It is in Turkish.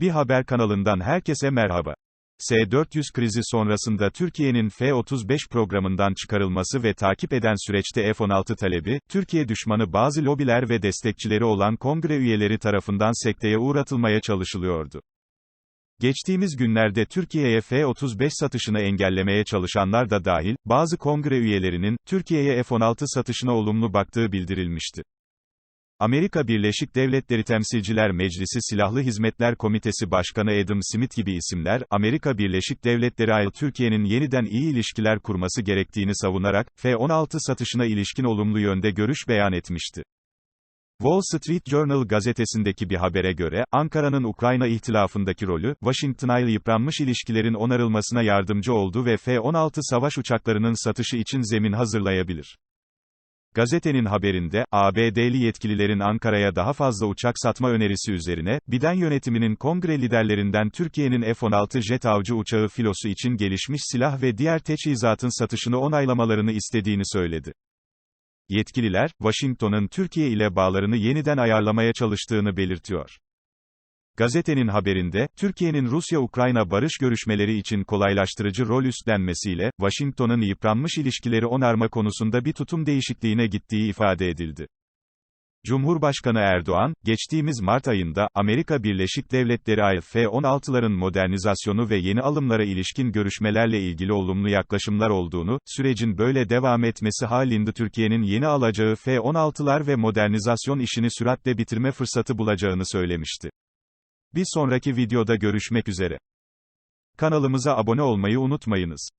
Bir haber kanalından herkese merhaba. S-400 krizi sonrasında Türkiye'nin F-35 programından çıkarılması ve takip eden süreçte F-16 talebi, Türkiye düşmanı bazı lobiler ve destekçileri olan kongre üyeleri tarafından sekteye uğratılmaya çalışılıyordu. Geçtiğimiz günlerde Türkiye'ye F-35 satışını engellemeye çalışanlar da dahil, bazı kongre üyelerinin, Türkiye'ye F-16 satışına olumlu baktığı bildirilmişti. Amerika Birleşik Devletleri Temsilciler Meclisi Silahlı Hizmetler Komitesi Başkanı Adam Smith gibi isimler, Amerika Birleşik Devletleri ile Türkiye'nin yeniden iyi ilişkiler kurması gerektiğini savunarak, F-16 satışına ilişkin olumlu yönde görüş beyan etmişti. Wall Street Journal gazetesindeki bir habere göre, Ankara'nın Ukrayna ihtilafındaki rolü, Washington ile yıpranmış ilişkilerin onarılmasına yardımcı oldu ve F-16 savaş uçaklarının satışı için zemin hazırlayabilir. Gazetenin haberinde, ABD'li yetkililerin Ankara'ya daha fazla uçak satma önerisi üzerine, Biden yönetiminin kongre liderlerinden Türkiye'nin F-16 jet avcı uçağı filosu için gelişmiş silah ve diğer teçhizatın satışını onaylamalarını istediğini söyledi. Yetkililer, Washington'ın Türkiye ile bağlarını yeniden ayarlamaya çalıştığını belirtiyor. Gazetenin haberinde, Türkiye'nin Rusya-Ukrayna barış görüşmeleri için kolaylaştırıcı rol üstlenmesiyle, Washington'ın yıpranmış ilişkileri onarma konusunda bir tutum değişikliğine gittiği ifade edildi. Cumhurbaşkanı Erdoğan, geçtiğimiz Mart ayında, Amerika Birleşik Devletleri F-16'ların modernizasyonu ve yeni alımlara ilişkin görüşmelerle ilgili olumlu yaklaşımlar olduğunu, sürecin böyle devam etmesi halinde Türkiye'nin yeni alacağı F-16'lar ve modernizasyon işini süratle bitirme fırsatı bulacağını söylemişti. Bir sonraki videoda görüşmek üzere. Kanalımıza abone olmayı unutmayınız.